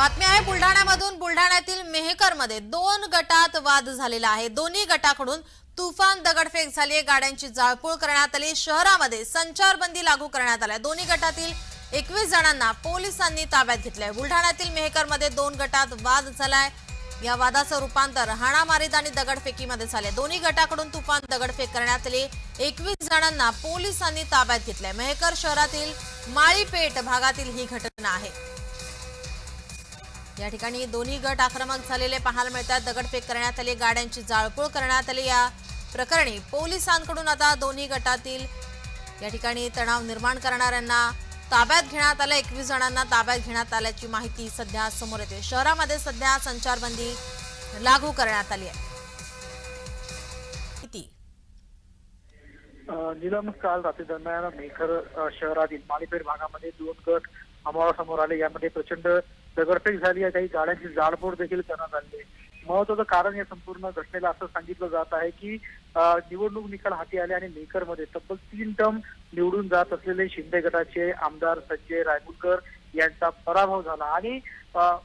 बातमी आहे बुलढाण्यामधून बुलढाण्यातील मेहकरमध्ये दोन गटात वाद झालेला आहे. दोन्ही गटाकडून तुफान दगडफेक झाली आहे. गाड्यांची जाळपोळ करण्यात आली. शहरामध्ये संचारबंदी लागू करण्यात आल्या दोन्ही गटातील एकवीस जणांना पोलिसांनी ताब्यात घेतलंय बुलढाण्यातील मेहकरमध्ये दोन गटात वाद झालाय. या वादाचं रूपांतर हाणामारीत आणि दगडफेकीमध्ये झाले दोन्ही गटाकडून तुफान दगडफेक करण्यात आली. एकवीस जणांना पोलिसांनी ताब्यात घेतलंय. मेहकर शहरातील माळीपेठ भागातील ही घटना आहे. या ठिकाणी दोन्ही गट आक्रमक झालेले पाहायला मिळतात. दगडफेक करण्यात आली गाड्यांची जाळपोळ करण्यात आली. या प्रकरणी पोलिसांकडून आता दोन्ही गटातील या ठिकाणी तणाव निर्माण करणाऱ्यांना ताब्यात घेण्यात आलं. एकवीस जणांना ताब्यात घेण्यात आल्याची माहिती सध्या समोर येते. शहरामध्ये सध्या संचारबंदी लागू करण्यात आली आहे. किती निलम काल रात्री दरम्यान मेखर शहरातील माळीपेठ भागामध्ये दोन गट समोरासमोर आले. यामध्ये प्रचंड दगडफेक झाली आहे काही गाड्यांची जाळपोळ देखील करण्यात आली आहे. महत्वाचं कारण या संपूर्ण घटनेला असं सांगितलं जात आहे की निवडणूक निकाल हाती आले आणि मेकरमध्ये तब्बल तीन टर्म निवडून जात असलेले शिंदे गटाचे आमदार संजय रायमुलकर यांचा पराभव झाला. आणि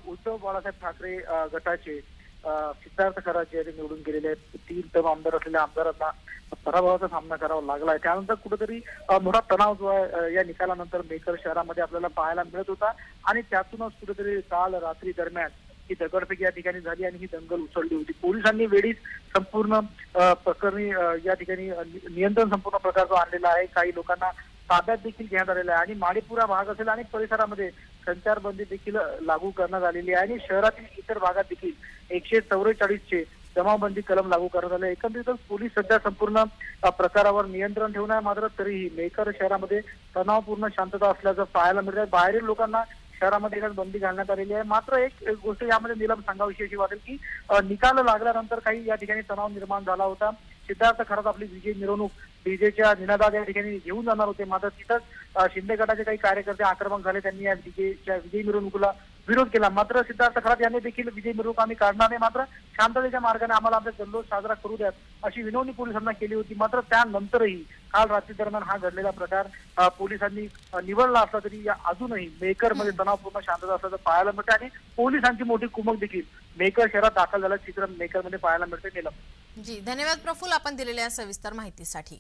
उद्धव बाळासाहेब ठाकरे गटाचे सिद्धार्थ खराचे यांनी निवडून गेलेले आहेत. तीन टर्म आमदार असलेल्या आमदारांना पराभवाचा सामना करावा लागला आहे त्यानंतर कुठेतरी मोठा तणाव जो आहे या निकालानंतर मेकर शहरामध्ये आपल्याला पाहायला मिळत होता. आणि त्यातूनच कुठेतरी काल रात्री दरम्यान ही दगडफेक या ठिकाणी झाली आणि ही दंगल उसळली होती. पोलिसांनी वेळीच संपूर्ण प्रकरणी या ठिकाणी नियंत्रण संपूर्ण प्रकार जो आणलेला आहे काही लोकांना ताब्यात देखील घेण्यात आलेला आहे. आणि माडीपुरा भाग असेल आणि परिसरामध्ये संचारबंदी देखील लागू करण्यात आलेली आहे आणि शहरातील इतर भागात देखील एकशे चौवेचाळीसचे जमावबंदी कलम लागू करण्यात आले. एकंदरीतच पोलीस सध्या संपूर्ण प्रकारावर नियंत्रण ठेवून आहे मात्र तरीही मेकर शहरामध्ये तणावपूर्ण शांतता असल्याचं पाहायला मिळत आहे. बाहेरील लोकांना शहरामध्ये एकाच बंदी घालण्यात आलेली आहे. मात्र एक गोष्ट यामध्ये निलम सांगाविषयी अशी वाटेल की निकाल लागल्यानंतर काही या ठिकाणी तणाव निर्माण झाला होता. सिद्धार्थ खरात आपली विजय मिरवणूक डीजेच्या निनादात या ठिकाणी घेऊन जाणार होते. मात्र तिथंच शिंदे गटाचे काही कार्यकर्ते आक्रमक झाले. त्यांनी या विजयच्या विजय मिरवणुकीला विरोध केला. मात्र सिद्धार्थ खरात यांनी देखील विजय मिरवणूक आम्ही काढणार नाही. मात्र शांततेच्या मार्गाने आम्हाला आमचा जल्लोष साजरा करू द्यात अशी विनवणी पोलिसांना केली होती. मात्र त्यानंतरही काल रात्री दरम्यान हा घडलेला प्रकार पोलिसांनी निवडला असला तरी या अजूनही मेकरमध्ये तणावपूर्ण शांतता असल्याचं पाहायला मिळते आणि पोलिसांची मोठी कुमक देखील मेकर शहरात दाखल झाल्याचं चित्र मेकरमध्ये पाहायला मिळते. निलम जी धन्यवाद प्रफुल आपण दिलेल्या सविस्तर माहितीसाठी.